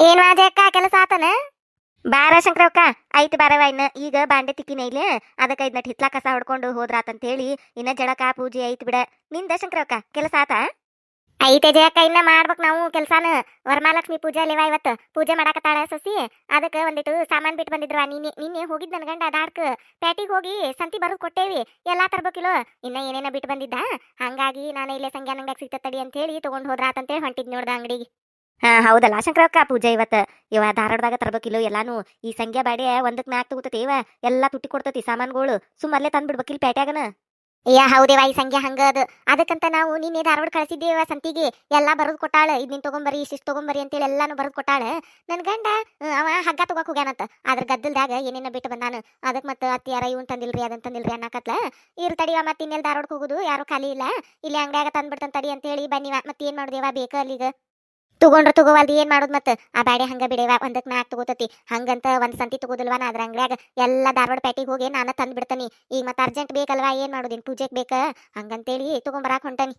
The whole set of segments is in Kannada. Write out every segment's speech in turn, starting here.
ಏನ್ ಅಕ್ಕ? ಕೆಲಸ ಆತನ? ಬಾರ ಶಂಕರವಕ್ಕ ಐತ್ ಬಾರವ ಇನ್ನ ಈಗ ಬಾಂಡೆ ತಿಕ್ಕಿನ ಇಲ್ಲಿ, ಅದಕ್ಕ ಇದನ್ನ ಹಿತ್ಲಾ ಕಸ ಹೊಡ್ಕೊಂಡು ಅಂತ ಹೇಳಿ ಇನ್ನ ಜಡಕ ಪೂಜೆ ಐತ್ ಬಿಡ. ನಿಂದ ಶಂಕರವಕ್ಕ ಕೆಲಸ ಆತ? ಐತೆ ಜಯಕ್ಕ ಇನ್ನ ಮಾಡ್ಬೇಕು ನಾವು ಕೆಲಸಾನ. ವರಮಾಲಕ್ಷ್ಮಿ ಪೂಜೆ ಅಲ್ಲಿವ ಇವತ್ತು. ಪೂಜೆ ಮಾಡಾಕತ್ತಾಳ ಸಸಿ. ಅದಕ್ಕೆ ಒಂದಿಟ್ಟು ಸಾಮಾನ್ ಬಿಟ್ಟು ಬಂದಿದ್ರವ ನಿನ್ನೆ ನಿನ್ನೆ ಹೋಗಿದ್ ನನ್ ಗಂಡ ಅದಾಡ್ಕ ಪ್ಯಾಟಿಗೆ ಹೋಗಿ ಸಂತಿ ಬರೋದು ಕೊಟ್ಟೇವಿ. ಎಲ್ಲಾ ತರ್ಬೇಕಿಲೋ ಇನ್ನ ಏನೇನ ಬಿಟ್ಟು ಬಂದಿದ್ದ? ಹಂಗಾಗಿ ನಾನು ಇಲ್ಲೇ ಸಂಗ್ಯಾನ ಅಂಗಡಿಯಾಗ ಸಿಗ್ತತಡಿ ಅಂತ ಹೇಳಿ ತಗೊಂಡ್ ಹೋದ್ರಾತಂತೇಳಿ ಹೊಂಟಿದ್ ನೋಡ್ದ ಅಂಗಡಿಗೆ. ಹಾ, ಹೌದಲ್ಲ. ಶಂಕರಕ್ಕ ಪೂಜೆ ಇವತ್ತು. ಇವ ಧಾರವಾಡದಾಗ ತರ್ಬೇಕಿಲ್ಲ ಎಲ್ಲಾನು. ಈ ಸಂಖ್ಯಾ ಬಾಡಿ ಒಂದಕ್ ನಾಲ್ಕು ತಗೋತತಿ ಇವ. ಎಲ್ಲಾ ತುಟ್ಟಿ ಕೊಡ್ತತಿ ಸಾಮಾನುಗಳು. ಸುಮ್ಮರ್ಲೆ ತಂದ್ ಬಿಡ್ಬೇಕಿಲ್ ಪೇಟ್ಯಾಗನ. ಏ ಹೌದೇವ ಈ ಸಂಖ್ಯಾ ಹಂಗ ಅದು. ಅದಕ್ಕಂತ ನಾವು ನಿನ್ನೆ ಧಾರವಾಡ ಕಳಿಸಿದ್ದೇವ ಸಂತಿಗೆ. ಎಲ್ಲಾ ಬರೋದ್ ಕೊಟ್ಟಾಳ. ಇದನ್ನ ತಗೊಂಬರಿ ಇಷ್ಟಿಷ್ಟು ತಗೊಂಬರಿ ಅಂತೇಳಿ ಎಲ್ಲಾನು ಬರೋದ್ ಕೊಟ್ಟಾಳ. ನನ್ ಗಂಡ ಅವ ಹಗ್ಗ ತಗೋಕ್ ಹೋಗ್ಯಾನಂತ. ಅದ್ರ ಗದ್ದಲ್ದಾಗ ಏನೇನ ಬಿಟ್ಟು ಬಂದಾನ. ಅದಕ್ಕೆ ಮತ್ತೆ ಅತ್ತಿಯಾರ ಇವನ್ ತಂದಿಲ್ರಿ, ಅದನ್ ತಂದಿಲ್ರಿ ಅನ್ನಕತ್ಲ. ಇರ್ ತಡಿವ ಮತ್ತ ಇನ್ನೆಲ್ ಧಾರವಾಡಕ್ಕೆ ಹೋಗುದು. ಯಾರು ಖಾಲಿ ಇಲ್ಲ. ಇಲ್ಲಿ ಅಂಗಡಿಯಾಗ ತಂದ್ಬಿಡ್ತಾನ ತಡಿ ಅಂತೇಳಿ ಬನ್ನಿವ ಮತ್ತ ಏನ್ ಮಾಡುದೇವ ಬೇಕ ಅಲ್ಲಿಗ ತಗೊಂಡ್ರ ತಗೋವಲ್ದು, ಏನ್ ಮಾಡೋದು ಮತ್ತ? ಆ ಬ್ಯಾಡೆ ಹಂಗ ಬಿಡೇವ, ಒಂದಕ್ ನಾಲ್ಕು ತಗೋತತಿ. ಹಂಗಂತ ಒಂದ್ ಸಂತಿ ತಗೋದಿಲ್ವಾ ನಾ ಅದ್ರ ಅಂಗಡಿಯಾಗ? ಎಲ್ಲಾ ಧಾರವಾಡ ಪ್ಯಾಟಿಗೆ ಹೋಗಿ ನಾನ ತಂದ್ ಬಿಡ್ತಾನಿ ಈಗ ಮತ್ತೆ ಅರ್ಜೆಂಟ್ ಬೇಕಲ್ವಾ, ಏನ್ ಮಾಡೋದಿನ್ ಪೂಜೆಗೆ ಬೇಕ? ಹಂಗಂತೇಳಿ ತಗೊಂಬರಾಕ್ ಹೊಂಟಾನಿ.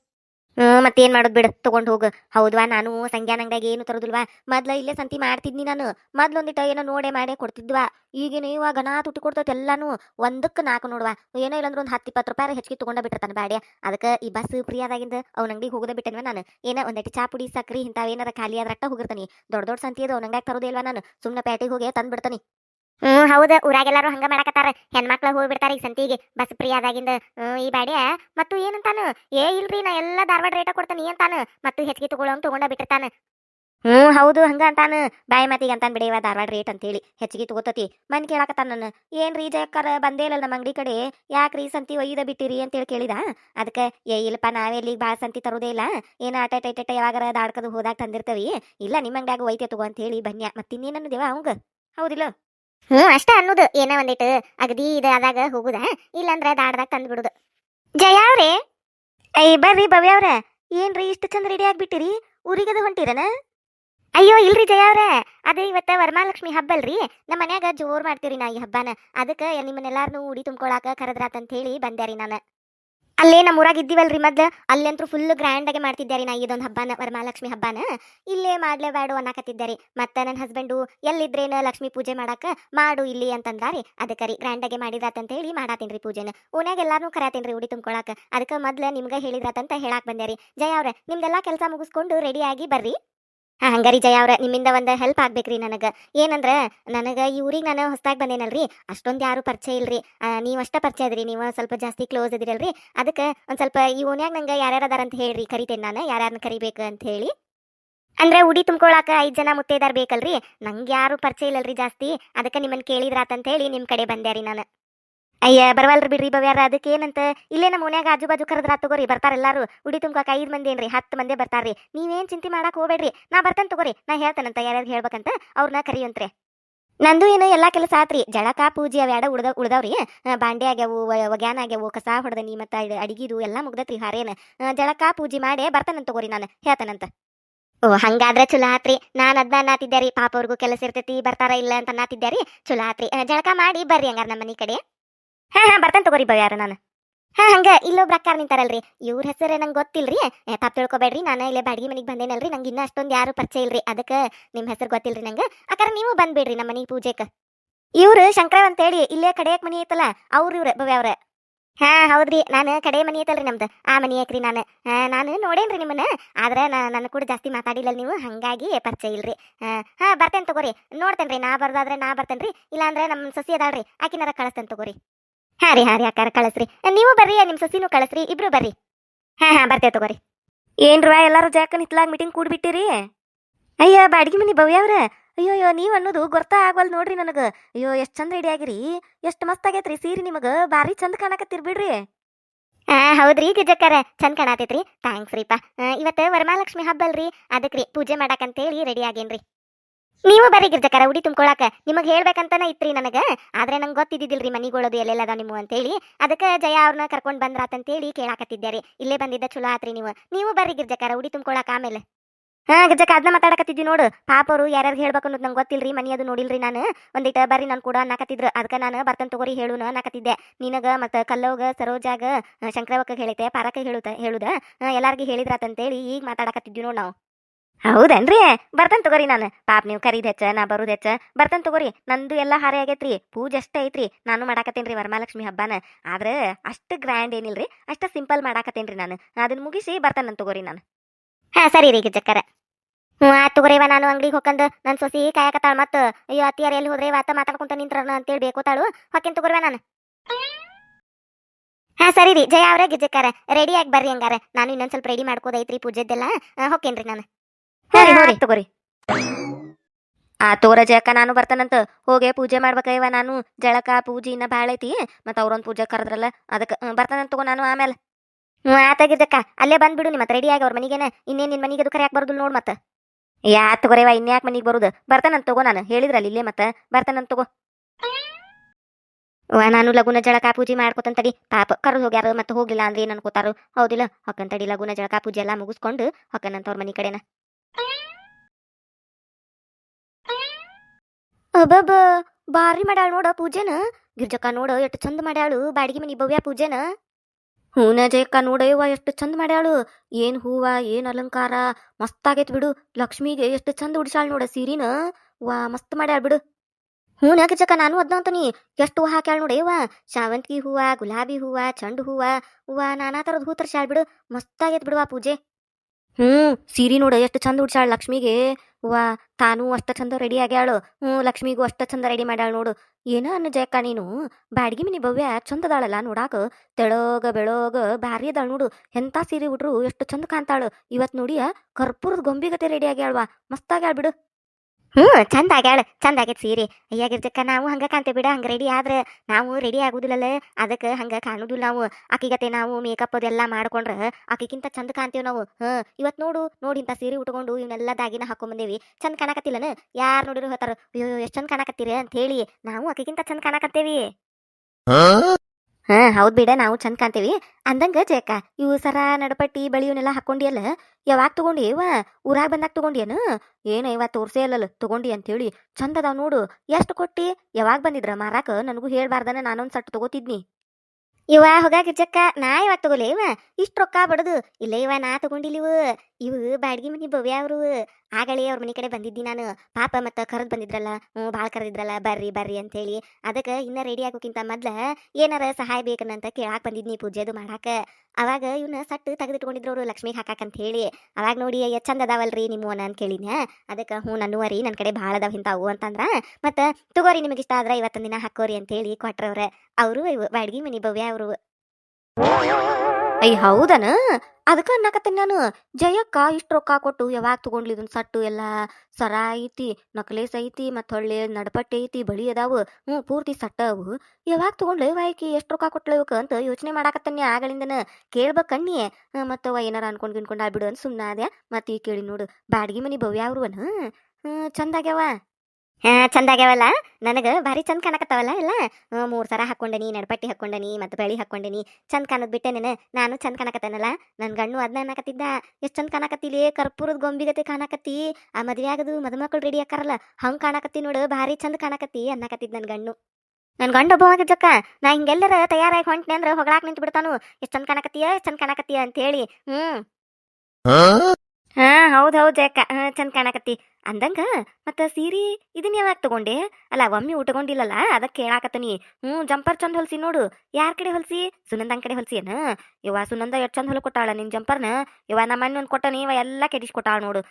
ಹ್ಮ್, ಮತ್ತೇನ್ ಮಾಡೋದ್ ಬಿಡ, ತಗೊಂಡ್ ಹೋಗು. ಹೌದ್ವಾ? ನಾನು ಸಂಜ್ಞಾನ ಅಂಗಡಿಯಾಗ ಏನು ತರೋದಿಲ್ವಾ? ಮೊದ್ಲ ಇಲ್ಲೇ ಸಂತಿ ಮಾಡ್ತಿದ್ನಿ ನಾನು. ಮೊದ್ಲ ಒಂದಿಟ ಏನೋ ನೋಡೆ ಮಾಡೇ ಕೊಡ್ತಿದ್ವಾ. ಈಗಿನ ಇವಾಗ ನಾ ತುಟ್ಟಿ ಕೊಡ್ತೈತೆ ಎಲ್ಲಾನು. ಒಂದಕ್ಕೆ ನಾಲ್ಕು ನೋಡ್ವಾ. ಏನೋ ಇಲ್ಲಾಂದ್ರೆ ಒಂದು ಹತ್ತು ಇಪ್ಪತ್ತು ರೂಪಾಯಿ ಹೆಚ್ಚಿಗೆ ತಗೊಂಡ ಬಿಟ್ಟಿರ್ತಾನೆ ಬ್ಯಾಡ್ಯ ಅದಕ್ಕೆ ಈ ಬಸ್ ಫ್ರೀ ಆದಾಗಿಂದ ಅವ್ನ ಅಂಗಡಿಗೆ ಹೋಗೋದ ಬಿಟ್ಟೆನ್ವ ನಾನು. ಏನೋ ಒಂದಟ್ಟು ಚಾ ಪುಡಿ, ಸಕ್ರಿ ಇಂಥವ್ ಖಾಲಿ ಆದ್ರಟ್ಟ ಹೋಗಿರ್ತಾನೆ. ದೊಡ್ಡ ದೊಡ್ಡ ಸಂತಿ ಅದು, ಅವ್ನ ತರೋದೇ ಇಲ್ವಾ ನಾನು. ಸುಮ್ಮನೆ ಪ್ಯಾಟಿಗೆ ಹೋಗಿ ತಂದ್ ಬಿಡ್ತಾನೆ ಹ್ಮ್, ಹೌದ. ಊರಾಗೆಲ್ಲಾರು ಹಂಗ ಮಾಡಾಕತ್ತಾರ. ಹೆಣ್ಮಕ್ಳ ಹೋಗಿ ಬಿಡ್ತಾರ ಈಗ ಸಂತಿಗೆ. ಬಸ್ ಫ್ರೀ ಆದಾಗಿಂದ ಈ ಬಾಡ್ಯ. ಮತ್ತು ಏನಂತಾನು? ಏ, ಇಲ್ರಿ, ನಾ ಎಲ್ಲಾ ಧಾರವಾಡ ರೇಟ ಕೊಡ್ತಾನೆ ಅಂತಾನ. ಮತ್ತು ಹೆಚ್ಚಿಗೆ ತಗೊಳ್ಳೋಂಗ್ ತಗೊಂಡ ಬಿಟ್ಟಿರ್ತಾನ. ಹ್ಮ್, ಹೌದು, ಹಂಗ ಅಂತಾನ. ಬಾಯಿ ಮಾತಿಗೆ ಅಂತಾನ ಬಿಡಿವ ಧಾರವಾಡ ರೇಟ್ ಅಂತೇಳಿ. ಹೆಚ್ಚಿಗೆ ತಗೋತತಿ. ಮನ್ ಕೇಳಾಕತ್ತಾನ ನನ್ನ ಏನ್ರಿ ಜಯಕ್ಕರ ಬಂದೇ ಇಲ್ಲ ನಮ್ಮ ಅಂಗಡಿ ಕಡೆ? ಯಾಕ್ರಿ ಸಂತಿ ಒಯ್ದ ಬಿಟ್ಟಿರಿ ಅಂತೇಳಿ ಕೇಳಿದ. ಅದಕ್ಕೆ, ಏ, ಇಲ್ಲಪ್ಪ, ನಾವೇ ಇಲ್ಲಿಗೆ ಭಾಳ ಸಂತಿ ತರೋದೇ ಇಲ್ಲ. ಏನ ಆಟ ಟೈಟ ಯಾವಾಗಾರ ದಾಡ್ಕದು ಹೋದಾಗ ತಂದಿರ್ತವಿ. ಇಲ್ಲ ನಿಮ್ಮ ಅಂಗಡಿಯಾಗ ಒಯ್ತೆ ತಗೋ ಅಂತ ಹೇಳಿ ಬನ್ಯ. ಮತ್ತಿನ್ನೇನನ್ನು ದೇವ ಅವಂಗ? ಹೌದಿಲ್ಲ? ಹ್ಞೂ, ಅಷ್ಟ ಅನ್ನೋದು. ಏನೋ ಒಂದಿಟ್ಟು ಅಗದಿ ಇದು ಆದಾಗ ಹೋಗುದ ಇಲ್ಲಂದ್ರ ದಾಡ್ದಾಗ ತಂದು ಬಿಡುದು. ಜಯ ಅವ್ರೆ? ಐ ಬರ್ರಿ ಭವ್ಯ ಅವ್ರ. ಏನ್ರಿ ಇಷ್ಟು ಚಂದ ರೆಡಿ ಆಗ್ಬಿಟ್ಟಿರಿ? ಊರಿಗದು ಹೊಂಟಿರನ? ಅಯ್ಯೋ, ಇಲ್ರಿ ಜಯ ಅವ್ರ. ಅದೇ ಇವತ್ತ ವರಮಹಾಲಕ್ಷ್ಮಿ ಹಬ್ಬ ಅಲ್ರಿ. ನಮ್ಮ ಮನ್ಯಾಗ ಜೋರ್ ಮಾಡ್ತೀರಿ ನಾ ಈ ಹಬ್ಬನ. ಅದಕ್ಕೆ ನಿಮ್ಮನ್ನೆಲ್ಲಾರನು ಉಡಿ ತುಂಬ್ಕೊಳಾಕ ಕರೆದ್ರಾತಂತ ಹೇಳಿ ಬಂದ್ಯಾರಿ ನಾನು. ಅಲ್ಲೇ ನಮ್ಮ ಊರಾಗ ಇದ್ದೀವಲ್ರಿ ಮೊದ್ಲು. ಅಲ್ಲಂತೂ ಫುಲ್ ಗ್ರ್ಯಾಂಡ್ ಆಗಿ ಮಾಡ್ತಿದ್ದಾರಿ ನಾ ಇದೊಂದು ಹಬ್ಬನ, ವರಮಹಾಲಕ್ಷ್ಮಿ ಹಬ್ಬನ. ಇಲ್ಲೇ ಮಾಡ್ಲೇಬೇಡು ಅನ್ನಕತ್ತಿದ್ದೆ ರೀ. ಮತ್ತೆ ನನ್ನ ಹಸ್ಬೆಂಡು ಎಲ್ಲಿದ್ರೇನ ಲಕ್ಷ್ಮಿ ಪೂಜೆ ಮಾಡಾಕ? ಮಾಡು ಇಲ್ಲಿ ಅಂತಂದಾರಿ ಅದಕ್ಕೆ ರೀ ಗ್ರ್ಯಾಂಡ್ ಆಗಿ ಮಾಡಿದಾತಂತ ಹೇಳಿ ಮಾಡಾತೀನ್ರಿ ಪೂಜೆನ. ಓನ್ಯಾಗ ಎಲ್ಲಾರನು ರೀ ಉಡಿ ತುಂಬ್ಕೊಳಕ್ಕೆ ಅದಕ್ಕೆ ಮೊದ್ಲ ನಿಮ್ಗೆ ಹೇಳಿದ್ರಾತಂತ ಹೇಳಾಕ್ ರೀ. ಜಯ ಅವ್ರೆ, ನಿಮ್ದೆಲ್ಲಾ ಕೆಲಸ ಮುಗಿಸ್ಕೊಂಡು ರೆಡಿಯಾಗಿ ಬರ್ರಿ. ಹಾ, ಹಂಗಾರಿ ಜಯ ಅವ್ರ, ನಿಮ್ಮಿಂದ ಒಂದು ಹೆಲ್ಪ್ ಆಗ್ಬೇಕ್ರಿ ನನಗೆ. ಏನಂದ್ರ, ನನಗೆ ಈ ಊರಿಗೆ ನಾನು ಹೊಸದಾಗಿ ಬಂದೇನಲ್ರಿ? ಅಷ್ಟೊಂದು ಯಾರು ಪರಿಚಯ ಇಲ್ರಿ. ನೀವು ಅಷ್ಟ ಪರಿಚಯ ಅದ್ರಿ. ನೀವು ಸ್ವಲ್ಪ ಜಾಸ್ತಿ ಕ್ಲೋಸ್ ಇದ್ರಲ್ರಿ ಅದಕ್ಕೆ ಒಂದು ಸ್ವಲ್ಪ ಈ ಓನ್ಯಾಗ ನಂಗೆ ಯಾರ್ಯಾರು ಅದಾರ ಅಂತ ಹೇಳ್ರಿ. ಕರಿತೇನೆ ನಾನು. ಯಾರ್ಯಾರನ್ನ ಕರಿಬೇಕು ಅಂತ ಹೇಳಿ. ಅಂದ್ರೆ ಉಡಿ ತುಂಬ್ಕೊಳಾಕ ಐದ್ ಜನ ಮುತ್ತೈದಾರ್ ಬೇಕಲ್ರಿ. ನಂಗೆ ಯಾರು ಪರಿಚಯ ಇಲ್ಲಲ್ರಿ ಜಾಸ್ತಿ. ಅದಕ್ಕೆ ನಿಮ್ಮನ್ನ ಕೇಳಿದ್ರಾತಂತ ಹೇಳಿ ನಿಮ್ಮ ಕಡೆ ಬಂದ್ಯಾರಿ ನಾನು. ಅಯ್ಯ, ಬರವಲ್ರಿ ಬಿಡ್ರಿ ಬವ್ಯಾರ ಅದಕ್ಕೆ ಏನಂತ, ಇಲ್ಲೇ ನಮ್ಮ ಮನ್ಯಾಗ ಆಜು ಬಾಜು ಕರೆದ್ರ ತಗೋರಿ, ಬರ್ತಾರ ಎಲ್ಲಾರು. ಉಡಿ ತುಂಬಕ ಐದು ಮಂದಿ ಏನ್ರಿ, ಹತ್ತು ಮಂದಿ ಬರ್ತಾರ್ರಿ. ನೀವೇನ್ ಚಿಂತೆ ಮಾಡಕ್ ಹೋಗ್ಬೇಡ್ರಿ. ನಾ ಬರ್ತೇನೆ ತಗೋರಿ. ನಾ ಹೇಳ್ತೇನಂತ ಯಾರ್ಯಾರು ಹೇಳ್ಬೇಕಂತ ಅವ್ರನ್ನ ಕರಿಯಂತ್ರೆ. ನಂದು ಏನು ಎಲ್ಲಾ ಕೆಲಸ ಆತ್ರಿ. ಜಳಕ ಪೂಜೆ ಅವ್ಯಾಡ ಉಳ್ದ, ಉಳ್ದವ್ರಿ. ಬಾಂಡೆ ಆಗ್ಯಾವು ಒಗ್ಯಾನ ಆಗ್ಯಾವು, ಕಸ ಹೊಡೆದನಿ ಮತ್ತ ಅಡ್- ಅಡಿಗಿದು ಎಲ್ಲಾ ಮುಗ್ದತ್ರಿ ಹಾರೇನ. ಜಳಕ ಪೂಜೆ ಮಾಡಿ ಬರ್ತಾನಂತ ತಗೋರಿ ನಾನು. ಹೇಳ್ತಾನಂತ ಓ, ಹಂಗಾದ್ರೆ ಚಲೋ ಆತ್ರಿ. ನಾನ್ ಅದ್ನ ಅನ್ನತಿದ್ದೆ ರೀ. ಪಾಪ ಅವ್ರಿಗೂ ಕೆಲಸ ಇರ್ತೈತಿ, ಬರ್ತಾರ ಇಲ್ಲ ಅಂತ ಅನ್ನತಿದ್ದೆ ರೀ. ಚಲೋ ಆತ್ರಿ. ಜಳಕ ಮಾಡಿ ಬರ್ರಿ ಹಂಗಾರ ನಮ್ಮ ಮನೆ ಕಡೆ. ಹಾ ಹಾ, ಬರ್ತೇನೆ ತಗೋರಿ ಯಾರು ನಾನು. ಹಾ, ಹಂಗ ಇಲ್ಲೊಬ್ರು ಅಕ್ಕಾರ ನಿಂತಾರಲ್ರಿ. ಇವ್ರ ಹೆಸರು ನಂಗೆ ಗೊತ್ತಿಲ್ರಿ. ಪಾಪ ತಿಳ್ಕೊಬೇಡ್ರಿ. ನಾನು ಇಲ್ಲೇ ಬಾಡಿಗೆ ಮನೆಗೆ ಬಂದೇನಲ್ರಿ. ನಂಗೆ ಇನ್ನೂ ಅಷ್ಟೊಂದು ಯಾರು ಪರಿಚಯ ಇಲ್ರಿ. ಅದಕ್ಕೆ ನಿಮ್ಮ ಹೆಸರು ಗೊತ್ತಿಲ್ರಿ ನಂಗೆ. ಅಕ್ಕಾರ ನೀವು ಬಂದ್ಬಿಡ್ರಿ ನಮ್ಮ ಮನೆ ಪೂಜೆಕ. ಇವ್ರು ಶಂಕರ ಅಂತ ಹೇಳಿ ಇಲ್ಲೇ ಕಡೆಯಕ್ಕೆ ಮನೆ ಐತಲ್ಲ, ಅವ್ರ ಇವ್ರ ಅವ್ರ ಹಾ, ಹೌದ್ರಿ. ನಾನು ಕಡೆ ಮನಿ ಐತಲ್ರಿ ನಮ್ದು. ಆ ಮನಿ ಐತ್ರಿ ನಾನು. ನಾನು ನೋಡೇನ್ರಿ ನಿಮ್ಮನ್ನ. ಆದ್ರೆ ನನ್ನ ಕೂಡ ಜಾಸ್ತಿ ಮಾತಾಡಿಲ್ಲ ನೀವು. ಹಂಗಾಗಿ ಪರಿಚಯ ಇಲ್ರಿ. ಹಾ ಬರ್ತೇನೆ ತಗೋರಿ. ನೋಡ್ತೇನ್ರಿ. ನಾ ಬರ್ದಾದ್ರೆ ನಾ ಬರ್ತೇನ್ರಿ. ಇಲ್ಲಾಂದ್ರೆ ನಮ್ಮ ಸಸಿ ಅದಾಳ್ರಿ. ಆಕಿನಾರ ಕಳಿಸ್ತೇನೆ ತಗೋರಿ. ಹಾ ರೀ ಹಾ ರೀ ಅಕ್ಕಾರ ಕಳಿಸ್ರಿ. ನೀವು ಬರ್ರಿ ನಿಮ್ಮ ಸಸಿನೂ ಕಳಿಸ್ರಿ ಇಬ್ರು ಬರ್ರಿ. ಹಾ ಹಾ ಬರ್ತೇವೆ ತಗೋರಿ. ಏನ್ರ ಎಲ್ಲಾರು ಜಾಕನ್ ಹಿತ್ಲಾಗ ಮೀಟಿಂಗ್ ಕೂಡ್ಬಿಟ್ಟಿರಿ? ಅಯ್ಯೋ ಬಾಡಿಗೆ ಮನಿ ಭವ್ಯಾವ್ರ ಅಯ್ಯೋ ಅಯ್ಯೋ ನೀವು ಅನ್ನೋದು ಗೊತ್ತಾ ಆಗವಲ್ ನೋಡ್ರಿ ನನಗ. ಅಯ್ಯೋ ಎಷ್ಟ್ ಚಂದ ರೆಡಿ ಆಗಿರಿ. ಎಷ್ಟ್ ಮಸ್ತ್ ಆಗೈತ್ರಿ ಸೀರೆ ನಿಮಗ. ಬಾರಿ ಚಂದ ಕಾಣಕತ್ತಿರ್ ಬಿಡ್ರಿ. ಹಾ ಹೌದ್ರಿ ಗಿಜಕ್ಕರ ಚಂದ ಕಾಣತೈತ್ರಿ. ಥ್ಯಾಂಕ್ಸ್ ರೀಪಾ. ಇವತ್ತು ವರಮಹಾಲಕ್ಷ್ಮಿ ಹಬ್ಬ ಅಲ್ರಿ ಅದಕ್ರಿ ಪೂಜೆ ಮಾಡಕಂತೇಳಿ ರೆಡಿ ಆಗೇನ್ರಿ. ನೀವು ಬರೀಗಿರ್ ಗಿರ್ಜಕರ, ಉಡಿ ತುಂಬ್ಕೊಳಕ. ನಿಮಗೆ ಹೇಳ್ಬೇಕಂತನ ಇತ್ರಿ ನನಗ. ಆದ್ರೆ ನಂಗೆ ಗೊತ್ತಿದ್ದಿಲ್ರಿ ಮನಿಗೊಳದು ಎಲ್ಲೆಲ್ಲದ ನಿಮ್ಮ ಅಂತೇಳಿ. ಅದಕ್ಕೆ ಜಯ ಅವ್ರನ್ನ ಕರ್ಕೊಂಡ್ ಅಂತ ಹೇಳಿ ರೀ ಇಲ್ಲೇ ಬಂದಿದ್ದ ಚಲೋ ಆತ್ರಿ ನೀವು. ನೀವು ಬರೀಗಿರ್ ಗಿರ್ಜಕರ, ಉಡಿ ತುಂಬ್ಕೊಳಕ ಆಮೇಲೆ. ಹಾ ಗಜಕ ಅದನ್ನ ಮಾತಾಡಕತ್ತಿದ್ವಿ ನೋಡು. ಪಾಪ ಅವರು ಯಾರ್ಯಾರು ಹೇಳ್ಬೇಕು ಅನ್ನೋದು ನಂಗೆ ಗೊತ್ತಿಲ್ರಿ, ಮನಿ ಅದು ನೋಡಿಲ್ರಿ ನಾನು. ಒಂದಿಟ ಬರ್ರಿ ನಾನು ಕೂಡ ಅನ್ನಕತ್ತಿದ್ರು. ಅದಕ್ಕೆ ನಾನು ಬರ್ತನ್ ತಗೋರಿ ಹೇಳುನ ಅನ್ನಕತ್ತಿದ್ದೆ. ನಿನಗ ಮತ್ತು ಕಲ್ಲೋಗ, ಸರೋಜಾಗ, ಶಂಕರವಕ್ಕ ಹೇಳಿತೆ ಪಾರಕ ಹೇಳುತ್ತ, ಹೇಳುದ. ಅಂತ ಹೇಳಿದ್ರಾತಂತೇಳಿ ಈಗ ಮಾತಾಡಕತ್ತಿದ್ವಿ ನೋಡು ನಾವು. ಹೌದನ್ರಿ? ಬರ್ತನ್ ತಗೋರಿ ನಾನು. ಪಾಪ ನೀವು ಕರೀದ ಹೆಚ್ಚ, ನಾ ಬರೋದ್ ಹೆಚ್ಚ. ಬರ್ತನ್ ತಗೋರಿ. ನಂದು ಎಲ್ಲ ಹಾರೆ ಆಗೈತ್ರಿ. ಪೂಜೆ ಅಷ್ಟೇ ಐತ್ರಿ. ನಾನು ಮಾಡಾಕತ್ತೇನ್ರಿ ವರಮಹಾಲಕ್ಷ್ಮಿ ಹಬ್ಬನ. ಆದ್ರೆ ಅಷ್ಟು ಗ್ರ್ಯಾಂಡ್ ಏನಿಲ್ರಿ. ಅಷ್ಟ ಸಿಂಪಲ್ ಮಾಡಾಕತ್ತೇನ್ರಿ ನಾನು. ಅದನ್ನ ಮುಗಿಸಿ ಬರ್ತಾನ ತಗೋರಿ ನಾನು. ಹಾ, ಸರಿ ರೀ ಗಿಜ್ಜಕ್ಕರ. ಹ್ಞೂ ಆ ತಗೋರಿವ ನಾನು ಅಂಗಡಿಗೆ ಹೋಗಂದು ನನ್ನ ಸೊಸಿ ಕಾಯಕತ್ತಾಳ ಮತ್ತು ಅಯ್ಯೋ ಅತ್ತಿಯಾರ ಎಲ್ಲಿ ಹೋದ್ರೆ? ಆತ ಮಾತಾಡ್ಕೊಂತ ನಿಂತ್ರ ಅಂತೇಳಿ ಬೇಕೋತಾಳು. ಹೊಕ್ಕೇನ್ ತಗೋರಿವ ನಾನು. ಹಾ, ಸರಿ ರೀ. ಜಯ ಅವರೇ ಗಿಜ್ಜಕ್ಕಾರ. ರೆಡಿ ಆಗಿ ಬರ್ರಿ ಹಂಗಾರ. ನಾನು ಇನ್ನೊಂದ್ ಸ್ವಲ್ಪ ರೆಡಿ ಮಾಡ್ಕೋದೈತ್ರಿ ಪೂಜೆದ್ದೆಲ್ಲ. ಹೊಕ್ಕೇನ್ರಿ ನಾನು. ತಗೋರಿ. ಆ ತೋರ ಜಯಕ್ಕ ನಾನು ಬರ್ತಾನಂತ. ಹೋಗಿ ಪೂಜೆ ಮಾಡ್ಬೇಕಯ್ಯವ ನಾನು. ಜಳಕ ಪೂಜೆ ಇನ್ನ ಭಾಳ ಐತಿ. ಮತ್ತ ಅವ್ರೊಂದ್ ಪೂಜೆ ಕರೆದ್ರಲ್ಲ ಅದಕ್ಕೆ ಬರ್ತಾನಂತ ತಗೋ ನಾನು ಆಮೇಲೆ. ಹ್ಞೂ ಆತಾಗಿದ್ದಕ್ಕ ಅಲ್ಲೇ ಬಂದ್ಬಿಡು ನಿಮ್ಮ ರೆಡಿ ಆಗಿ ಅವ್ರ ಮನಿಗೇನೆ. ಇನ್ನೇನ್ ನಿನ್ ಮನಿಗೆ ಅದು ಕರೆಯಾಕ್ ಬರೋದಿಲ್ಲ ನೋಡ್ ಮತ್ತ. ಯಾ ತಗೋರೇವ ಇನ್ಯಾಕ್ ಮನೆಗೆ ಬರುದು? ಬರ್ತಾನಂತ ತಗೋ ನಾನು. ಹೇಳಿದ್ರಲ್ಲ ಇಲ್ಲೇ ಮತ್ತ. ಬರ್ತಾನಂತ ತಗೋ. ವಾ ನಾನು ಲಗುನ ಜಳಕ ಪೂಜೆ ಮಾಡ್ಕೊತಂತಡಿ ಪಾಪ ಕರೆದು ಹೋಗ್ಯಾರ ಮತ್ತೆ ಹೋಗ್ಲಿಲ್ಲ ಅಂದ್ರೆ ಏನ್ ಅನ್ಕೋತಾರು. ಹೌದಿಲ್ಲ ಹಾಕಂತಡಿ ತಡಿ ಲಗುನ ಜಳಕ ಪೂಜೆ ಎಲ್ಲ ಮುಗಿಸ್ಕೊಂಡು ಹೊಕ್ಕನಂತ ಅವ್ರ ಮನಿ ಕಡೆನ. ಅಬ್ಬಬ್ಬ ಬಾರಿ ಮಾಡ್ಯಾಳ ನೋಡ ಪೂಜೆನ. ಗಿರ್ಜಕ್ಕ ನೋಡ ಎಷ್ಟು ಚಂದ ಮಾಡ್ಯಾಳು, ಬಾಡಿಗೆ ಮನಿ ಭವ್ಯ ಪೂಜೆನ. ಹೂನ ಜಯಕ್ಕ ನೋಡಯ್ಯವ ಎಷ್ಟು ಚಂದ ಮಾಡ್ಯಾಳು. ಏನ್ ಹೂವ, ಏನು ಅಲಂಕಾರ, ಮಸ್ತ್ ಆಗೈತ್ ಬಿಡು. ಲಕ್ಷ್ಮಿಗೆ ಎಷ್ಟು ಚಂದ ಉಡಿಸಾಳ ನೋಡ ಸೀರಿನ. ವಾ, ಮಸ್ತ್ ಮಾಡ್ಯಾಳ ಬಿಡು. ಹೂನ ಗಿರ್ಜಕ್ಕ ನಾನು ಅದ್ನ ಅಂತಾನಿ. ಎಷ್ಟು ಹೂವ ಹಾಕ್ಯಾಳ ನೋಡಯ್ಯವ ಶಾವಂತಿಗೆ ಹೂವ, ಗುಲಾಬಿ ಹೂವ, ಚಂಡು ಹೂವ. ಹೂವ ನಾನಾ ತರದ್ ಹೂ ತರ್ಸ್ಯಾಳ ಬಿಡು. ಮಸ್ತ್ ಆಗೈತ್ ಬಿಡುವ ಪೂಜೆ. ಹ್ಞೂ, ಸೀರೆ ನೋಡು, ಎಷ್ಟು ಚಂದ ಉಡ್ಸಾಳ ಲಕ್ಷ್ಮಿಗೆ. ವಾ, ತಾನು ಅಷ್ಟ ಚಂದ ರೆಡಿ ಆಗ್ಯಾಳು. ಹ್ಞೂ, ಲಕ್ಷ್ಮಿಗೂ ಅಷ್ಟ ಚಂದ ರೆಡಿ ಮಾಡ್ಯಾಳ ನೋಡು. ಏನ ಅನ್ನ ಜಯಕ್ಕ ನೀನು? ಬಾಡ್ಗಿ ಮಿನಿ ಭವ್ಯ, ಚಂದದಾಳಲ್ಲ ನೋಡಾಕ? ತೆಳಗ ಬೆಳಗ ಭಾರಿ ಅದಾಳ ನೋಡು. ಎಂತ ಸೀರೆ ಉಡ್ರು ಎಷ್ಟು ಚಂದ ಕಾಣ್ತಾಳು. ಇವತ್ ನೋಡಿಯ, ಕರ್ಪೂರದ ಗೊಂಬಿಗತೆ ರೆಡಿ ಆಗ್ಯಾಳ್ವಾ ಮಸ್ತ್ ಆಗ್ಯಾಳ ಬಿಡು. ಹ್ಞೂ ಚಂದ ಆಗ್ಯಾಳ, ಚಂದ ಆಗೈತೆ ಸೀರೆ. ಅಯ್ಯಾಗಿರ್ತಕ್ಕ ನಾವು ಹಂಗ ಕಾಣ್ತೇವೆ ಬಿಡ ಹಂಗ ರೆಡಿ ಆದ್ರೆ ನಾವು ರೆಡಿ ಆಗುದಿಲ್ಲಲ್ಲ. ಅದಕ್ಕೆ ಹಂಗ ಕಾಣುದಿಲ್ಲ ನಾವು. ಆಕಿಗತೆ ನಾವು ಮೇಕಪ್ ಅದೆಲ್ಲ ಮಾಡ್ಕೊಂಡ್ರ ಆಕಿಗಿಂತ ಚಂದ ಕಾಣ್ತೇವ್ ನಾವು. ಹ್ಮ್, ಇವತ್ ನೋಡು, ನೋಡಿ ಇಂಥ ಸೀರೆ ಉಟ್ಕೊಂಡು ಇವನ್ನೆಲ್ಲ ದಾಗಿನ ಹಾಕೊಂಬಂದೇವಿ ಚಂದ ಕಾಣಕತ್ತಿಲ್ಲನ? ಯಾರು ನೋಡಿದ್ರು ಹೇಳ್ತಾರೆ, ಅಯ್ಯೋ ಎಷ್ಟು ಚಂದ ಕಾಣಕತ್ತೀರಿ? ಅಂತ ಹೇಳಿ ನಾವು ಆಕಿಗಿಂತ ಚಂದ ಕಾಣಕತ್ತೇವಿ. ಹಾ, ಹೌದ್ ಬಿಡ, ನಾವು ಚಂದ ಕಾಣ್ತೇವಿ. ಅಂದಂಗ ಜಯಕ್ಕ, ಇವು ಸರ ನಡಪಟ್ಟಿ ಬಳಿ ಇವನ್ನೆಲ್ಲ ಹಾಕೊಂಡಿಯಲ್ಲ ಯಾವಾಗ ತಗೊಂಡಿ ಇವ? ಊರಾಗ ಬಂದಾಗ ತಗೊಂಡಿಯನು? ಏನ ಇವ ತೋರ್ಸೇ ಇಲ್ಲಲ್ಲ, ತಗೊಂಡಿ ಅಂತೇಳಿ. ಚಂದ ಅದಾವ ನೋಡು, ಎಷ್ಟು ಕೊಟ್ಟಿ? ಯಾವಾಗ ಬಂದಿದ್ರ ಮಾರಾಕ? ನನಗೂ ಹೇಳ್ಬಾರ್ದನ, ನಾನೊಂದ್ ಸಟ್ ತಗೋತಿದ್ನಿ. ಇವ ಹೋಗಾಕ ಜಕ್ಕ ನಾ ಇವ ತಗೋಲೆ ಇವ. ಇಷ್ಟು ರೊಕ್ಕ ಬಡದು. ಇಲ್ಲ ಇವ ನಾ ತಗೊಂಡಿಲ್ಲ ಇವು. ಬಾಡ್ಗಿ ಮನಿ ಭವ್ಯ ಅವರು. ಆಗಲೇ ಅವ್ರ ಮನಿ ಕಡೆ ಬಂದಿದ್ದಿ ನಾನು. ಪಾಪ ಮತ್ತ ಕರೆದು ಬಂದಿದ್ರಲ್ಲ. ಹ್ಞೂ, ಭಾಳ ಕರೆದಿದ್ರಲ್ಲ. ಬರ್ರಿ ಬರ್ರಿ ಅಂತೇಳಿ. ಅದಕ್ಕೆ ಇನ್ನ ರೆಡಿ ಆಗೋಕ್ಕಿಂತ ಮೊದ್ಲ ಏನಾರ ಸಹಾಯ ಬೇಕನ್ನಂತ ಕೇಳಾಕ್ ಬಂದಿದ್ನಿ ಪೂಜೆದು ಮಾಡಾಕ. ಅವಾಗ ಇವನ್ನ ಸಟ್ಟು ತೆಗೆದಿಟ್ಕೊಂಡಿದ್ರು ಅವರು ಲಕ್ಷ್ಮಿಗೆ ಹಾಕಾಕಂತ ಹೇಳಿ ಅವಾಗ ನೋಡಿ ಎಷ್ಟ್ ಚಂದ ಅದಾವಲ್ರಿ ನಿಮ್ಮ ಅಂತ ಕೇಳಿನ ಅದಕ್ಕೆ ಹ್ಞೂ ನನ್ನೂವರಿ ನನ್ನ ಕಡೆ ಭಾಳ ಅದಾವ ಇಂತಾವು ಅಂತಂದ್ರ. ಮತ್ತೆ ತಗೋರಿ ನಿಮಗೆ ಇಷ್ಟ ಆದ್ರೆ ಹಾಕೋರಿ ದಿನ ಹಾಕೋರಿ ಅಂತೇಳಿ ಕೊಟ್ರವ್ರ. ಅವರು ಇವು ಬಾಡ್ಗಿ ಮನಿ ಭವ್ಯ ಅಯ್ಯ ಹೌದನ? ಅದಕ್ಕ ಅನ್ನಕತ್ತೀನಿ ನಾನು. ಜಯಕ್ಕ ಇಷ್ಟು ರೊಕ್ಕ ಕೊಟ್ಟು ಯಾವಾಗ ತಗೊಂಡ್ಲಿ ಇದನ್ ಸಟ್ಟು ಎಲ್ಲ? ಸರ ಐತಿ ನಕ್ಲೇಸ್ ಐತಿ ಮತ್ತು ಹೊಳ್ಳೆ ನಡಪಟ್ಟೆ ಐತಿ, ಬಳಿ ಅದಾವು. ಹ್ಞೂ ಪೂರ್ತಿ ಸಟ್ಟ ಅವು. ಯಾವಾಗ ತಗೊಂಡ್ಲೆ ವಾಯ್ಕಿ ಎಷ್ಟು ರೊಕ್ಕ ಕೊಟ್ಲ ಇವಕ್ಕ ಅಂತ ಯೋಚನೆ ಮಾಡಾಕತ್ತೀನಿ ಆಗಳಿಂದನ. ಕೇಳ್ಬೇಕಣ್ಣಿ ಮತ್ತು ಏನಾರ ಅನ್ಕೊಂಡ್ ಗಿನ್ಕೊಂಡ್ ಆಗ್ಬಿಡು ಅಂತ ಸುಮ್ಮನೆ ಮತ್ತೆ ಈ ಕೇಳಿ ನೋಡು. ಬ್ಯಾಡ್ಗಿ ಮನಿ ಭವ್ಯ ಹ್ಮ್ ಹ್ಞೂ ಚಂದ ಆಗ್ಯಾವ ಹಾ ಚಂದ ಆಗ್ಯಾವಲ್ಲ ನನಗೆ ಭಾರಿ ಚಂದ ಕಾಣಕತ್ತಾವಲ್ಲ ಎಲ್ಲ? ಮೂರು ಸರ ಹಾಕೊಂಡೇನಿ ನಡ್ಪಟ್ಟಿ ಹಾಕೊಂಡೆನಿ ಮತ್ತೆ ಬೆಳಿ ಹಾಕೊಂಡೇನಿ ಚಂದ ಕಾಣದ್ ಬಿಟ್ಟೆ ನಾನು. ನಾನು ಚಂದ ಕಾಣಕತ್ತೇನಲ್ಲ? ನನ್ನ ಗಣ್ಣು ಅದನ್ನ ಅನ್ನಕತ್ತಿದ್ದ. ಎಷ್ಟು ಚಂದ ಕಾಣಕತ್ತಿಲಿ? ಕರ್ಪೂರದ ಗೊಂಬಿಗತೆ ಕಾಣಕತ್ತಿ. ಆ ಮದ್ವೆ ಆಗದು ಮದುಮಕ್ಕಳು ರೆಡಿ ಆಕಾರಲ್ಲ ಹಂಗೆ ಕಾಣಕತ್ತಿ ನೋಡು. ಭಾರಿ ಚಂದ ಕಾಣಕತ್ತಿ ಅನ್ನಕತ್ತಿದ್ ನನ್ನ ಗಣ್ಣು ನನ್ ಗಂಡ ಒಬ್ಬ ಆಗಿದ್ದಕ್ಕ ನಾ ಹಿಂಗೆಲ್ಲರ ತಯಾರಾಗಿ ಹೊಂಟ್ನೆ ಅಂದ್ರೆ ಹೊಗಳಾಕ್ ನಿಂತು ಬಿಡ್ತಾನು. ಎಷ್ಟು ಚಂದ ಕಾಣಕತ್ತೀಯ? ಎಷ್ಟು ಚಂದ ಕಾಣಕತ್ತೀಯ ಅಂತ ಹೇಳಿ ಹ್ಮ್. ಹಾ? ಹೌದು ಹೌದು ಅಕ್ಕ ಹಾ ಚಂದ ಕಾಣಕತ್ತಿ. ಅಂದಂಗ ಮತ್ತ ಸೀರಿ ಇದನ್ನ ಯಾವಾಗ ತಗೊಂಡೆ? ಅಲ್ಲ ಒಮ್ಮಿ ಉಟ್ಕೊಂಡಿಲ್ಲಲ್ಲ ಅದಕ್ಕೆ ಕೇಳಾಕತ್ತನಿ. ಹ್ಞೂ, ಜಂಪರ್ ಚಂದ ಹೊಲ್ಸಿ ನೋಡು. ಯಾರ ಕಡೆ ಹೊಲ್ಸಿ? ಸುನಂದನ್ ಕಡೆ ಹೊಲ್ಸಿ ಏನ ಇವ ಸುನಂದ ಎಷ್ಟ್ ಚಂದ ಹೊಲ ಕೊಟ್ಟಾಳ ನಿನ್ ಜಂಪರ್ನ? ಇವ ನಮ್ಮ ಮನೆ ಒಂದ್ ಕೊಟ್ಟನಿ ಇವ ಎಲ್ಲ ಕೆಡಿಸ್ಕೊಟ್ಟಾಳ ನೋಡು.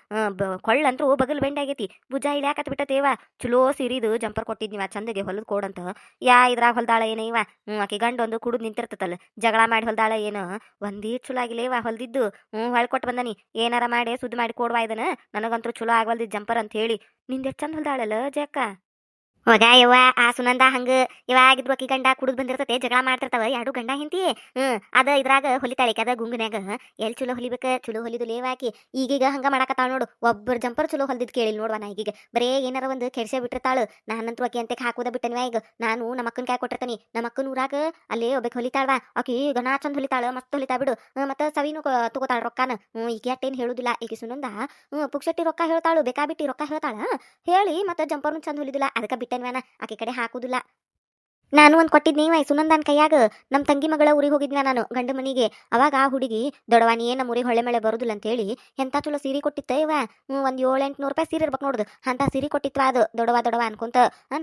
ಕೊಳ್ಳಂತ್ರು ಬಗಲ್ ಬೆಂಡ್ ಆಗೈತಿ. ಭುಜ ಇಳ್ಯಾಕತ್ ಬಿಟ್ಟತೇವ ಚಲೋ ಸೀರಿದು ಜಂಪರ್ ಕೊಟ್ಟಿದ್ನಿವ ಚಂದಗೆ ಹೊಲದ್ ಕೊಡಂತ. ಯಾ, ಇದ್ರಾಗ ಹೊಲ್ದಾಳ ಏನ ಇವ ಹ್ಞೂ, ಆಕಿ ಗಂಡ ಒಂದು ಕುಡಿದ್ ನಿಂತಿರ್ತತಲ್ಲ, ಜಗಳ ಮಾಡಿ ಹೊಲ್ದಾಳ ಏನ? ಒಂದೇ ಚಲೋ ಆಗಿಲ್ಲ ಇವ ಹೊಲ್ದಿದ್ದು. ಹ್ಞೂ ಹೊಳ್ಕೊಟ್ ಬಂದನಿ. ಏನಾರ ಮಾಡಿ, ಸುದ್ದಿ ಮಾಡಿ ಕೊಡ್ವಾ ಇದನ್ನ. ನನಗಂತೂ ಚಲೋ ಆಗವಲ್ದಿ ಜಂಪರ್ ಅಂತ ಹೇಳಿ. ನಿಂದೆ ಚಂದ ಹೊಲ್ದಾಳಲ್ಲ ಜಕ್ಕ ಹೋಗ ಯವ್ವ? ಆ ಸುನಂದ ಹಂಗ ಇವಾಗಿದ್ರು ಅಕ್ಕಿ ಗಂಡ ಕುಡಿದ್ ಬಂದಿರ್ತತೆ, ಜಗಳ ಮಾಡ್ತಿರ್ತಾವ, ಎರಡು ಗಂಡ ಹಿಂತಿ ಹ್ಮ್, ಅದ ಇದ್ರಾಗ ಹೊಲಿತಾಳಿಕ ಅದ ಗುಂಗನ್ಯಾಗ. ಎಲ್ ಚಲೋ ಹೊಲಿಬೇಕ? ಚಲೋ ಹೊಲಿದು ಲೇವಾಕಿ ಈಗೀಗ ಹಂಗ ಮಾಡಾಕತ್ತಾಳ ನೋಡು, ಒಬ್ಬರ ಜಂಪರ್ ಚಲೋ ಹೊಲ್ದಿದ್ ಕೇಳಿಲ್ ನೋಡುವ ನಾ ಈಗೀಗ. ಬರೇ ಏನಾರ ಒಂದು ಕೆಡ್ಸೆ ಬಿಟ್ಟಿರ್ತಾಳು. ನಾನಂತೂ ಆಕಿ ಅಂತೆ ಹಾಕೋದ ಬಿಟ್ಟನ್ವ ಈಗ. ನಾನು ನಮ್ಮ ಅಕ್ಕನ ಕೈ ಕೊಟ್ಟಿರ್ತಾನಿ. ನಮ್ಮ ಅಕ್ಕನ ಊರಾಗ ಅಲ್ಲೇ ಒಬ್ಬಕ್ ಹೊಲಿತಾಳ್ವಾ. ಆಕಿ ಗಣ ಚಂದ ಹೊಲಿತಾಳ, ಮಸ್ತ್ ಹೊಲಿತಾ ಬಿಡು. ಮತ್ತೆ ಸವಿನು ತಗೋತಾಳ ರೊಕ್ಕಾನ. ಹ್ಞೂ ಈಗ ಹೇಳುದಿಲ್ಲ. ಈಗ ಸುನಂದ, ಹ್ಮ್ ಪುಕ್ಷಟ್ಟಿ ರೊಕ್ಕ ಹೇಳ್ತಾಳು, ಬೇಕಾಬಿಟ್ಟಿ ರೊಕ್ಕ ಹೇಳ್ತಾಳ. ಹೇಳಿ, ಮತ್ತೆ ಜಂಪರ್ನು ಚಂದ ಹೊಲಿದಿಲ್ಲ. ಅದಕ್ಕೆ ಬಿಟ್ಟನ್ವಾನ ಆಕೆ ಕಡೆ ಹಾಕುದಿಲ್ಲ. ನಾನು ಒಂದು ನೀವ ಸುನಂದನ್ ಕೈಯಾಗ ನಮ್ಮ ತಂಗಿ ಮಗಳ ಊರಿಗೆ ಹೋಗಿದ್ನ ನಾನು, ಗಂಡ ಮನಿಗೆ. ಅವಾಗ ಆ ಹುಡುಗಿ ದೊಡವಾನಿ ನಮ್ಮ ಊರಿಗೆ ಹೊಳೆ ಮಳೆ ಬರುದಿಲ್ಲ ಅಂತೇಳಿ, ಎಂತ ಚಲೋ ಸೀರೆ ಕೊಟ್ಟಿತ್ತ ಇವ? ಒಂದು ಏಳು ಎಂಟುನೂರು ರೂಪಾಯಿ ಸೀರೆ ಇರ್ಬೇಕು ನೋಡುದು. ಅಂತ ಸೀರೆ ಕೊಟ್ಟಿತ್ತು ಅದು? ದೊಡವಾ ದೊಡವ ಅನ್ಕೊಂತ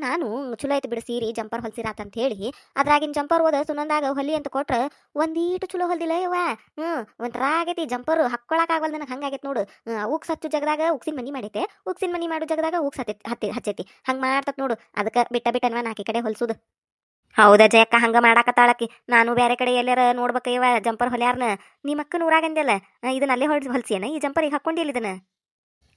ನಾನು ಚಲೋ ಐತ್ ಬಿಡು ಸೀರೆ, ಜಂಪರ್ ಅಂತ ಹೇಳಿ ಅದ್ರಾಗಿನ ಜಂಪರ್ ಹೋದ ಸುನಂದಾಗ ಹೊಲಿ ಅಂತ ಕೊಟ್ರ, ಒಂದೀಟು ಚಲೋ ಹೊಲ್ದಿಲ್ಲ ಇವ? ಹ್ಞೂ, ಒಂಥರ ಆಗೈತಿ ಜಂಪರ್ ಹಾಕೊಳಕ್ ಆಗವಲ್ ನನಗೆ ಹಂಗಾಗೈತೆ ನೋಡು. ಉಕ್ಸ್ ಹಚ್ಚು ಜಗದಾಗ ಉಕ್ಸಿನ ಮನಿ ಮಾಡೈತೆ ಉಕ್ಸಿನ ಮನಿ ಮಾಡೋ ಜಗದಾಗ ಉಕ್ಸ್ ಹತ್ತೈತಿ ಹತ್ತಿ, ಹಚ್ಚೈತಿ. ಹಂಗೆ ಮಾಡ್ತತ್ ನೋಡು. ಅದಕ್ಕೆ ಬಿಟ್ಟ ಬಿಟ್ಟನ್ವ ನಾಕಿ ಕಡೆ ಹೊಲ್ಸುದು. ಹೌದಾ ಜಯಕ್ಕ, ಹಂಗ ಮಾಡಾಕತ್ತಾಳಕಿ ನಾನು ಬೇರೆ ಕಡೆ ಎಲ್ಲಾರ ನೋಡ್ಬೇಕ ಇವ ಜಂಪರ್ ಹೊಲ್ಯಾರ್ನ. ನಿಮ್ಮ ಅಕ್ಕನ ಊರಾಗಂದಲ್ಲ ಇದನ್ನ ಅಲ್ಲೇ ಹೊಲ್ಸಿ, ಹೊಲ್ಸಿಯನ ಈ ಜಂಪರ್ ಈಗ ಹಾಕೊಂಡಿಲ್ಲ ಇದನ್ನ?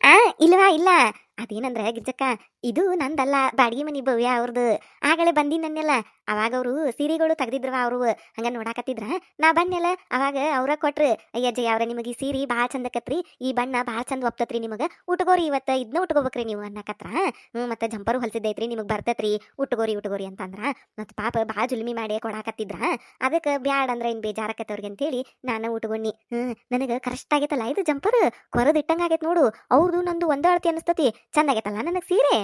ಆ, ಇಲ್ವಾ, ಇಲ್ಲ. ಅದೇನಂದ್ರೆ ಗಿಜ್ಜಕ್ಕ ಇದು ನಂದಲ್ಲ, ಬಾಡಿಗೆ ಮನಿ ಭವ್ಯ ಅವ್ರದ್ದು ಆಗಲೇ ಬಂದಿನನ್ನೆಲ್ಲ ಅವಾಗ ಅವರು ಸೀರೆಗಳು ತೆಗ್ದಿದ್ರವ ಅವರು. ಹಂಗ ನೋಡಾಕತ್ತಿದ್ರ, ನಾ ಬನ್ನೆಲ್ಲ ಅವಾಗ ಅವ್ರ ಕೊಟ್ರು. ಅಯ್ಯ ಜಯ ಅವ್ರ ನಿಮಗೆ ಈ ಸೀರೆ ಭಾಳ ಚಂದಕತ್ರಿ ಈ ಬಣ್ಣ ಭಾಳ ಚಂದ ಒಪ್ತತ್ರಿ ನಿಮಗೆ. ಉಟ್ಕೋರಿ ಇವತ್ತ ಇದನ್ನ ಉಟ್ಕೋಬೇಕ್ರಿ ನೀವು, ಅನ್ನಕತ್ರ. ಹ್ಞೂ ಮತ್ತೆ ಜಂಪರು ಹೊಲ್ಸಿದ್ದೈತ್ರಿ, ನಿಮಗೆ ಬರ್ತತ್ರಿ. ಉಟ್ಕೋರಿ ಉಟ್ಕೋರಿ ಅಂತಂದ್ರ, ಮತ್ತು ಪಾಪ ಭಾಳ ಜುಲ್ಮಿ ಮಾಡಿ ಕೊಡಾಕತ್ತಿದ್ರ. ಅದಕ್ಕೆ ಬ್ಯಾಡ ಅಂದ್ರೆ ಏನು ಬೇಜಾರಕತ್ತವ್ರಿಗೆ ಅಂತೇಳಿ ನಾನು ಉಟ್ಕೊಂಡಿ. ಹ್ಞೂ ನನಗೆ ಕರೆಕ್ಟ್ ಆಗೈತಲ್ಲ ಇದು ಜಂಪರ್. ಕೊರದು ಇಟ್ಟಂಗೆ ಆಗೈತೆ ನೋಡು. ಅವ್ರದು ನಂದು ಒಂದೇ ಅಳತಿ ಅನಿಸ್ತತಿ. ಚಂದ ಆಗೈತಲ್ಲ ನನಗೆ ಸೀರೆ?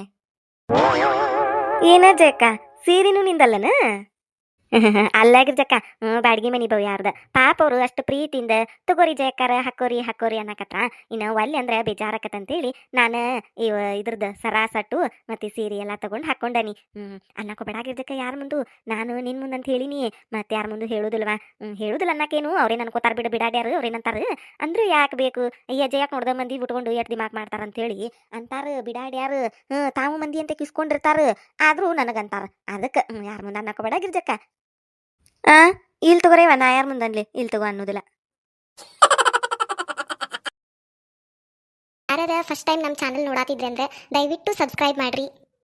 ಏನ ಜಯಕ್ಕ? ಸೀರೆನೂ ನಿಂದಲ್ಲನ? ಅಲ್ಲಾಗಿರ್ಜಕ್ಕ ಹ್ಞೂ ಬಾಡಿಗೆ ಮನಿ ಬವ್ ಯಾರ್ದ? ಪಾಪ ಅವರು ಅಷ್ಟು ಪ್ರೀತಿಯಿಂದ, ತಗೋರಿ ಜಯಕಾರ, ಹಾಕೋರಿ ಹಾಕೋರಿ ಅನ್ನಕತ್ತ ಇನ್ನು ಒಲ್ಲೆ ಅಂದ್ರೆ ಬೇಜಾರಕತ್ತಂತೇಳಿ ನಾನು ಇವ ಇದ್ರದ್ದು ಸರಾ, ಸಟ್ಟು ಮತ್ತೆ ಸೀರೆ ಎಲ್ಲ ತಗೊಂಡು ಹಾಕೊಂಡನಿ. ಹ್ಞೂ ಜಕ್ಕ ಯಾರ ಮುಂದು. ನಾನು ನಿನ್ ಮುಂದೆ ಅಂತ ಹೇಳಿನಿ. ಮತ್ತೆ ಯಾರ ಮುಂದೆ ಹೇಳುದಿಲ್ವಾ? ಹೇಳುದಿಲ್ಲ ಅನ್ನಕೇನು. ಅವ್ರೇನು ಅನ್ಕೋತಾರ ಬಿಡ, ಬಿಡಾಡ್ಯಾರು ಅವ್ರೇನಂತಾರ ಅಂದ್ರು ಯಾಕೆ ಬೇಕು? ಅಯ್ಯ ಜಯಕ್ಕೆ ನೋಡ್ದ ಮಂದಿ ಬಿಟ್ಕೊಂಡು ಎಟ್ ದಿಮಾಕ್ ಮಾಡ್ತಾರ ಅಂತೇಳಿ ಅಂತಾರ, ಬಿಡಾಡ್ಯಾರ. ಹ್ಞೂ ತಾವು ಮಂದಿ ಅಂತ ಕಿಸ್ಕೊಂಡಿರ್ತಾರ. ಆದ್ರೂ ನನಗಂತಾರ. ಅದಕ್ಕೆ ಯಾರ ಮುಂದೆ ಅನ್ನಕೋಬೇಡ ಗಿರ್ಜಕ್ಕ ಆ? ಇಲ್ಲಿ ತಗೋರೇವ ನಾ ಯಾರ ಮುಂದನ್ಲಿ? ಇಲ್ಲಿ ತಗೋ ಅನ್ನೋದಿಲ್ಲ. ಯಾರ್ಯಾರ ಫಸ್ಟ್ ಟೈಮ್ ನಮ್ಮ ಚಾನಲ್ ನೋಡಾತಿದ್ರೆ ಅಂದ್ರೆ ದಯವಿಟ್ಟು ಸಬ್ಸ್ಕ್ರೈಬ್ ಮಾಡ್ರಿ.